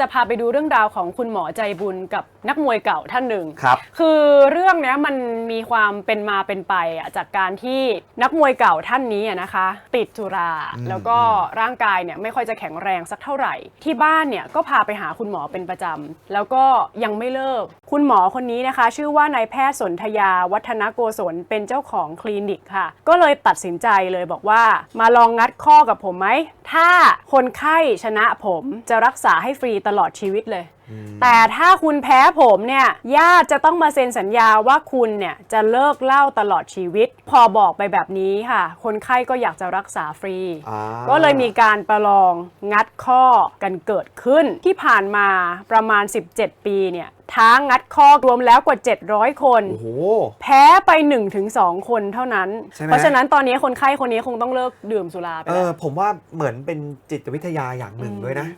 จะพาไปดูเรื่องราวของคุณหมอใจบุญกับนักมวยเก่าท่านหนึ่งครับ คือเรื่องเนี้ยมันมีความเป็นมาเป็นไปอะจากการที่นักมวยเก่าท่านนี้อะนะคะ ติดจุราอืมแล้วก็ร่างกายเนี่ยไม่ค่อยจะแข็งแรงสักเท่าไหร่ ที่บ้านเนี่ยก็พาไปหาคุณหมอเป็นประจำแล้วก็ยังไม่เลิกคุณหมอคนนี้นะคะ ชื่อว่านายแพทย์สนธยาวัฒนโกศลเป็นเจ้าของคลินิกค่ะ ก็เลยตัดสินใจเลยบอกว่า มาลองงัดข้อกับผมไหม ถ้าคนไข้ชนะผมจะรักษาให้ฟรีตลอดชีวิตเลย แต่ถ้าคุณแพ้ผมเนี่ยญาติจะต้องมาเซ็นสัญญาว่าคุณเนี่ยจะเลิกเหล่าตลอดชีวิต พอบอกไปแบบนี้ค่ะ คนไข้ก็อยากจะรักษาฟรีอ่าก็เลยมีการประลองงัดข้อกันเกิดขึ้นที่ผ่านมาประมาณ 17 ปีเนี่ยท้างัดข้อรวมแล้วกว่า 700 คนโอ้โหแพ้ไป 1-2 คนเท่านั้นใช่ไหมเพราะฉะนั้นตอนนี้คนไข้คนนี้คงต้องเลิกดื่มสุราไปเอแล้วอผมว่าเหมือนเป็นจิตวิทยาอย่างหนึ่งด้วยนะ